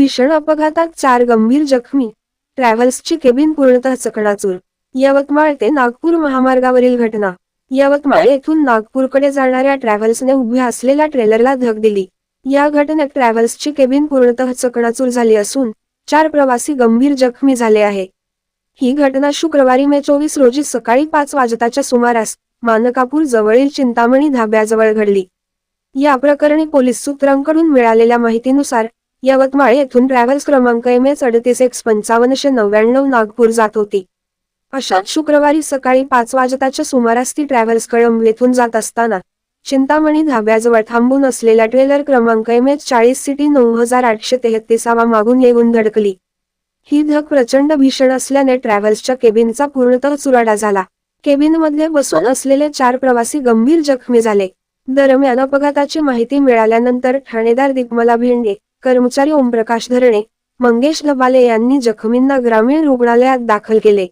भीषण अपघातात चार गंभीर जखमी. ट्रॅव्हल्सची केबिन पूर्णतः चकणाचूर यवतमाळ ते नागपूर महामार्गावरील घटना. यवतमाळ येथून नागपूरकडे जाणाऱ्या ट्रॅव्हल्सने उभ्या असलेल्या ट्रेलरला धग दिली. या घटनेत ट्रॅव्हल्सची केबिन पूर्णतः चकणाचूर झाली असून चार प्रवासी गंभीर जखमी झाले आहे ही घटना शुक्रवारी मे चोवीस रोजी सकाळी पाच वाजताच्या सुमारास मानकापूर जवळील चिंतामणी धाब्याजवळ घडली. या प्रकरणी पोलीस सूत्रांकडून मिळालेल्या माहितीनुसार यवतमाळ येथून ट्रॅव्हल्स क्रमांक एम एस अडतीस एक्स पंचावन्नशे नव्याण्णव नागपूर जात होती. अशात शुक्रवारी सकाळी पाच वाजताच्या सुमारास ती ट्रॅव्हल्स कळंब येथून जात असताना चिंतामणी धाब्याजवळ थांबून असलेला ट्रेलर क्रमांक एम एच चाळीस सिटी नऊ हजार आठशे तेहत्तीसावा मागून येऊन धडकली. ही धक प्रचंड भीषण असल्याने ट्रॅव्हल्सच्या केबिनचा पूर्णतः चुराडा झाला. केबिनमध्ये बसून असलेले चार प्रवासी गंभीर जखमी झाले. दरम्यान अपघाताची माहिती मिळाल्यानंतर ठाणेदार दिग्मला भेंडे कर्मचारी ओमप्रकाश धरणे मंगेश गबाले यांनी जखमींना ग्रामीण रुग्णालयात दाखल केले.